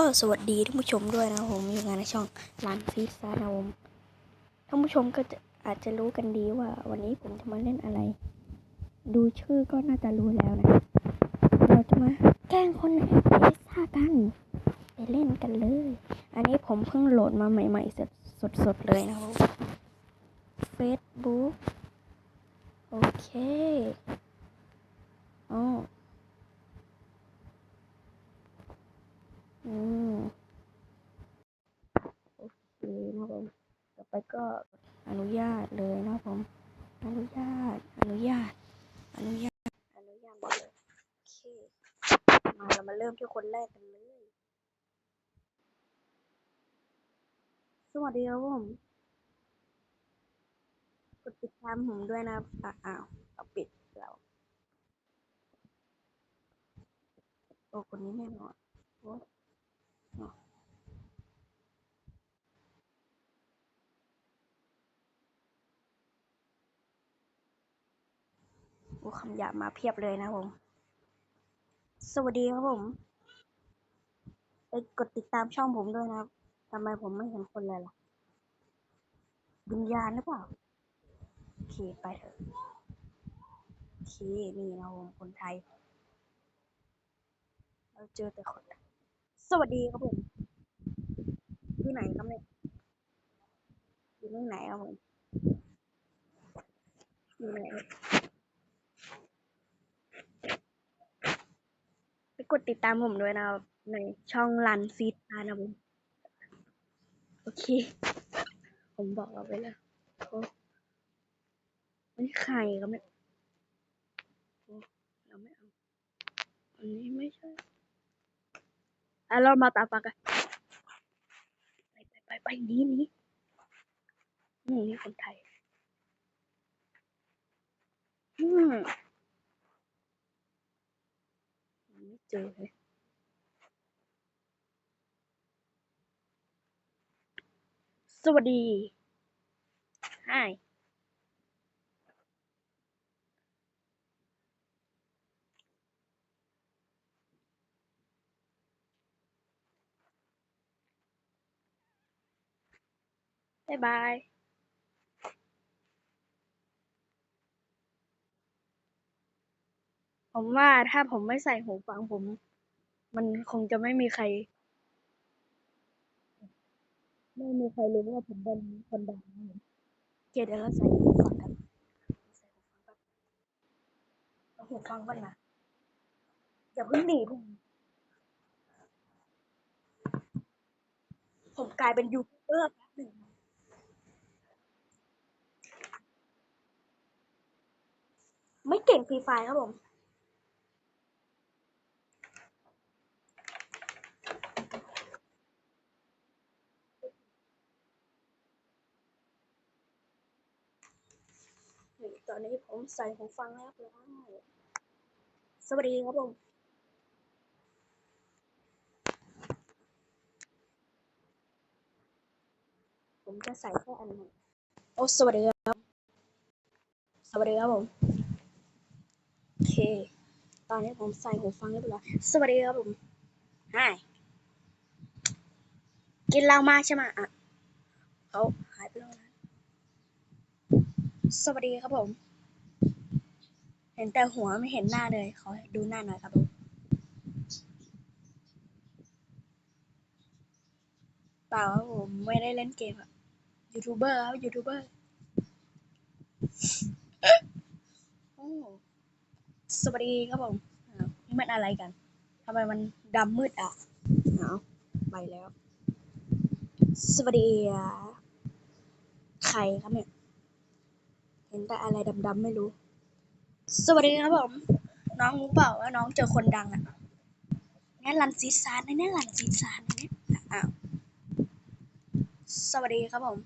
ก็สวัสดีท่านผู้ชมด้วยนะผมอยู่งานในช่องร้านฟีซ่านะผมท่านผู้ชมก็จะอาจจะรู้กันดีว่า วันนี้ผมจะมาเล่นอะไร ดูชื่อก็น่าจะรู้แล้วนะเราจะมาแกล้งคนในฟีซ่ากันไปเล่นกันเลย อันนี้ผมเพิ่งโหลดมาใหม่ๆสดสดๆเลยนะครับเฟซบุ๊กโอเคอ๋อ อืมโอเคนะครับผมต่อไป ก็อนุญาตเลยนะผม อนุญาต อนุญาต อนุญาต อนุญาตหมดเลยโอเค มาเรามาเริ่มที่คนแรกกันเลย สวัสดีครับผมกดติดตามผมด้วยนะครับอะอ้าวเอาปิดแล้วโอ้คนนี้แน่นอน โอ้โอ้คำหยาบมาเพียบเลยนะผม สวัสดีครับผมไปกดติดตามช่องผมด้วยนะครับทำไมผมไม่เห็นคนเลยล่ะวิญญาณหรือเปล่าโอเคไปเถอะโอเคนี่นะผมคนไทย เราเจอแต่คน สวัสดีครับผมที่ไหนครับเนี่ยอยู่ที่ไหนครับผมอยู่ไหน ไป กดติดตามผมด้วยนะครับในช่องรันฟีดนะผมโอเค ผมบอกเราไปแล้วโอ้อันนี้ใครครับเนี่โอ้เราไม่เอา อันนี้ไม่ใช่อะเรามาตามฟังกันไปไปไปไปนี้นี้นี่นี่คนไทย อืมไม่ เจอเลยสวัสดี Hi บ๊ายบาย ผมว่าถ้าผมไม่ใส่หูฟังผม มันคงจะไม่มีใคร ไม่มีใครรู้ว่าผมเป็นคนดังโอเคเดี๋ยวเราใส่หูฟังกันใส่หูฟังก่อนเอาหูฟังก่อนนะอย่าเพิ่งหนีผมผมกลายเป็นยูทูบเบอร์แป๊บหนึ่งไม่เก่งฟรีไฟครับผม อนนี้ผมใส่หูฟังแล้วแล้วสวัสดีครับผมผมจะใส่แค่อันนี้โอ้สวัสดีครับ สวัสดีครับผม โอเค ตอนนี้ผมใส่หูฟังเรียบร้อยสวัสดีครับผมฮายกินเหล้ามาใช่ไหมอะเขาหายไปแล้วนะสวัสดีครับผม เห็นแต่หัวไม่เห็นหน้าเลย ขอดูหน้าหน่อยครับผมเปล่าครับผมไม่ได้เล่นเกมอะยูทูบเบอร์ครับยูทูบเบอร์สวัสดีครับผมนี่มันอะไรกันทำไมมันดำมืดอะเอาไปแล้ว สวัสดีใครครับเนี่ย เห็นแต่อะไรดำๆไม่รู้ สวัสดีครับผม น้องรู้เปล่าว่าน้องเจอคนดังอะนี่รันซีซานนี่รันซีซานนะเนี่ยอ้าวสวัสดีครับผม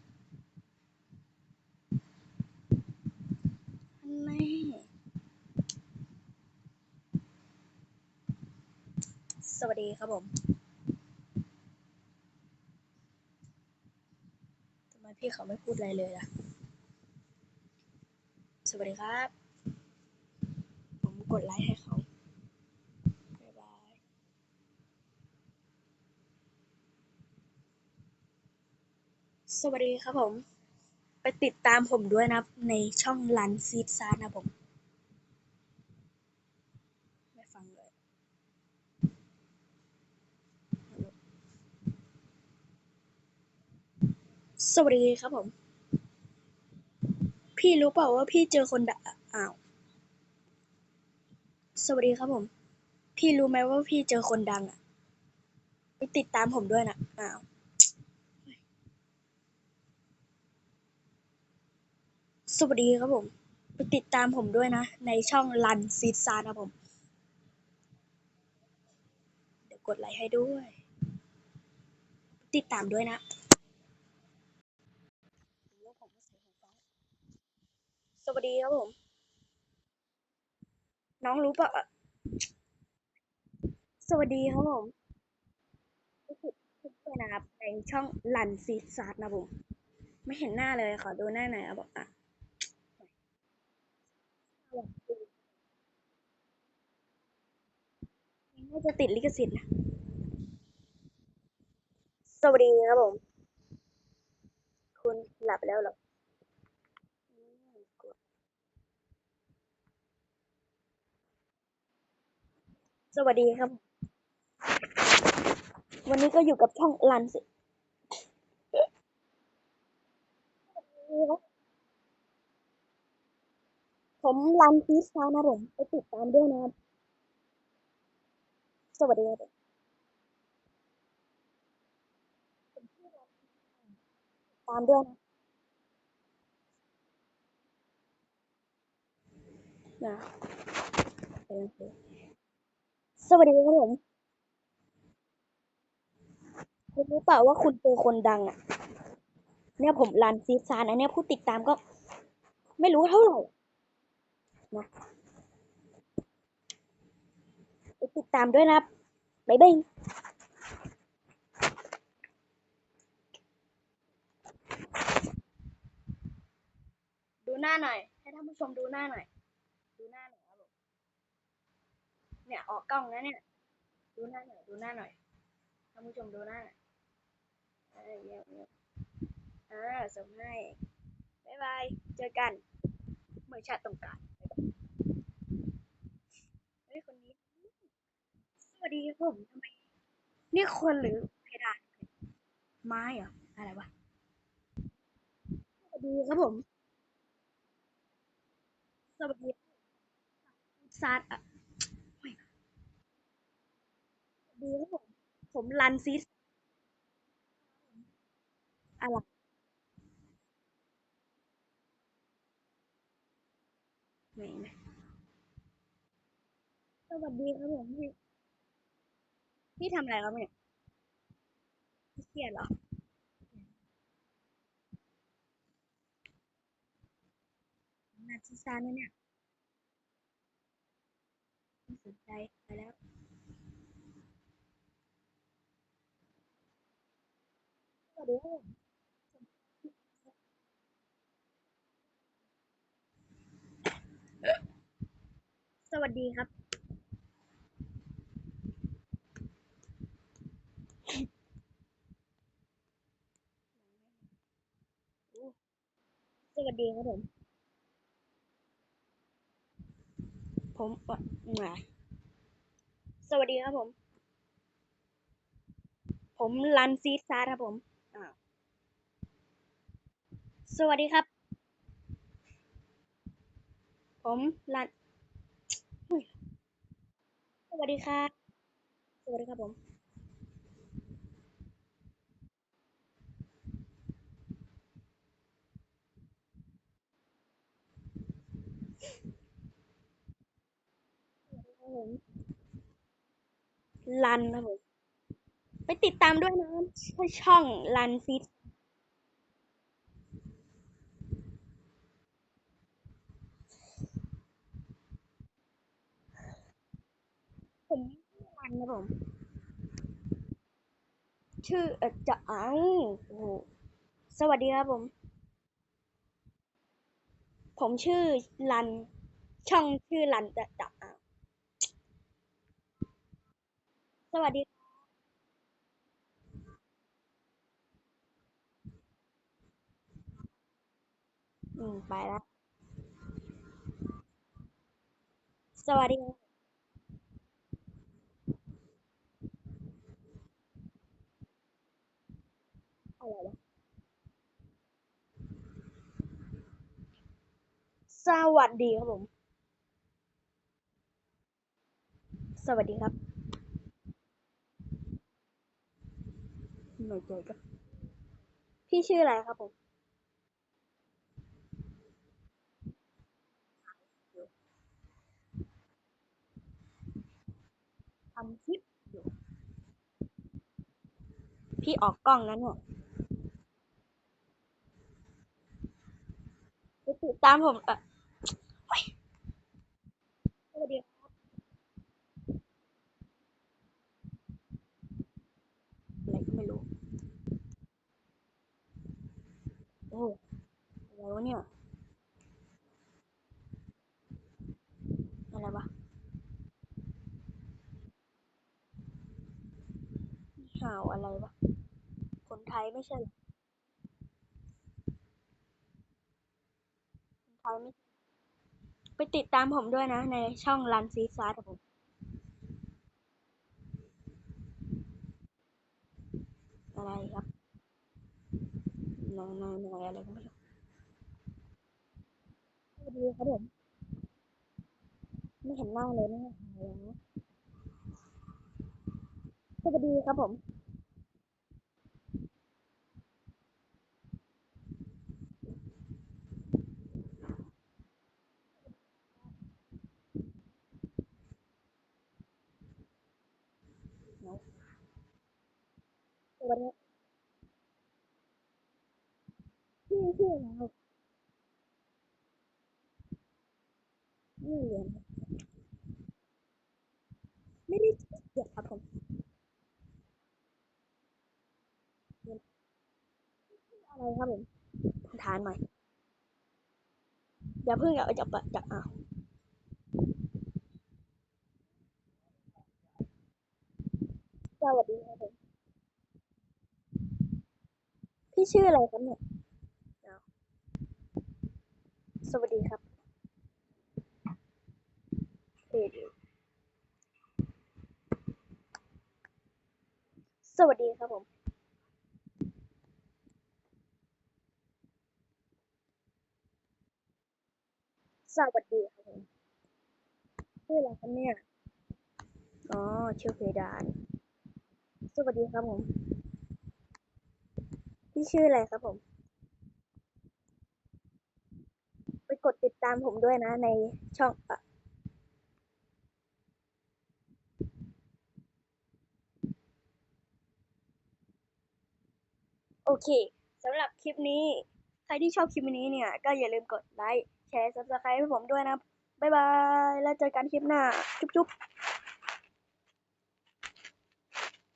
นี่สวัสดีครับผมทำไมพี่เขาไม่พูดอะไรเลยล่ะ สวัสดีครับ กดไลค์ให้เขาบ๊ายบายสวัสดีครับผม ไปติดตามผมด้วยนะในช่องลันซีดซาร์นะผมสวัสดีครับผม พี่รู้เปล่าว่าพี่เจอคนด่าอ้าว สวัสดีครับผม พี่รู้ไหมว่าพี่เจอคนดังอะ ไปติดตามผมด้วยนะอ้าวสวัสดีครับผม ไปติดตามผมด้วยนะ ในช่องลันซีซานะครับผม เดี๋ยวกดไลค์ให้ด้วย ติดตามด้วยนะ สวัสดีครับผม น้องรู้ปะสวัสดีครับผมรู้สึกด้วยนะครับในช่องลันซีซาร์นะผมไม่เห็นหน้าเลยขอดูหน้าหน่อยครับบอกอะน่าจะติดลิขสิทธิ์นะสวัสดีครับผม คุณหลับแล้วหรอมกด สวัสดีครับ วันนี้ก็อยู่กับช่องลันสิผมลันพีซานะผมไปติดตามด้วยนะครับ สวัสดีครับตามด้วยนะนะ สวัสดีครับผมคุณรู้เปล่าว่าคุณเป็นคนดังอะ เนี่ยผมรันซีซานอันเนี้ยผู้ติดตามก็ ไม่รู้เท่าไหร่นะติดตามด้วยนะบ๊ายบายดูหน้าหน่อย ให้ท่านผู้ชมดูหน้าหน่อย ดูหน้าหน่อยครับผม เนี่ยออกกล้องนะเนี่ย ดูหน้าหน่อยดูหน้าหน่อยท่านผู้ชมดูหน้าหน่อยอ้ยเงียบเงียบอ่าส่งให้บ๊ายบายเจอกันเมื่อชาติต้องการเฮ้ยคนนี้ สวัสดีครับผมทำไมนี่คนหรือเพดานไม้เหรออะไรวะสวัสดีครับผม สวัสดีซาดอะไม่สวัส ดีครับผม ผมรันซิสอะไรไม่ไม่สวัสดีครับผมพี่พี่ทำอะไรครับเนี่ยพี่เครียดเหรอนัดซิซานเนี่ยไม่สนใจไปแล้ว สวัสดีครับผมสวัสดีครับ สวัสดีครับผม ผมอะมาสวัสดีครับผม ผมรันซีซาร์ครับผมอ้าว สวัสดีครับ ผมรันสวัสดีครับ สวัสดีครับผม รันครับผม ไปติดตามด้วยนะช่องรันซีผม ครันนะผม ชื่อออจะอ้าวโอ้โหสวัสดีครับผม ผมชื่อรัน ช่องชื่อรันจะจะอ้าวสวัสดีอืม ไปแล้ว สวัสดีครับ อะไรวะสวัสดีครับผม สวัสดีครับไม่เจอกันพี่ชื่ออะไรครับผมทำคลิปอยู่ พี่ออกกล้องนั้นเนี่ยไติดตามผมออเฮ้ยสวัสดีครับอะไรก็ไม่รู้ โอ้อะไรวะเนี่ย อะไรวะข่าวอะไรวะ คนไทยไม่ใช่หรอ คนไทยไม่ไปติดตามผมด้วยนะ ในช่องรันซีซาร์ผมอะไรครับนายนายนายอะไรก็ไม่รู้สวัสดีครับผมไม่เห็นหน้าเลยนะสวัสดีครับผม สวัสดีครับ พี่ชื่ออะไรครับไม่เรียนไม่ได้เกียดครับผมอะไรครับผมผมถามหน่อย่าเพิ่งอย่าจะปะจะอ้าวสวัสดีครับผมพี่ชื่ออะไรครับเนี่ยอ้าว สวัสดีครับสวัสดีครับผมสวัสดีครับผมชื่ออะไรครับเนี่ย อ๋อชื่อเพดาน สวัสดีครับผม พี่ชื่ออะไรครับผม ไป กดติดตามผมด้วยนะในช่องอะโอเคสำหรับคลิปนี้ ใครที่ชอบคลิปนี้เนี่ย ก็อย่าลืมกดไลค์ แชร์ subscribe ให้ผมด้วยนะ บ๊ายบาย แล้วเจอกันคลิปหน้า จุ๊บๆ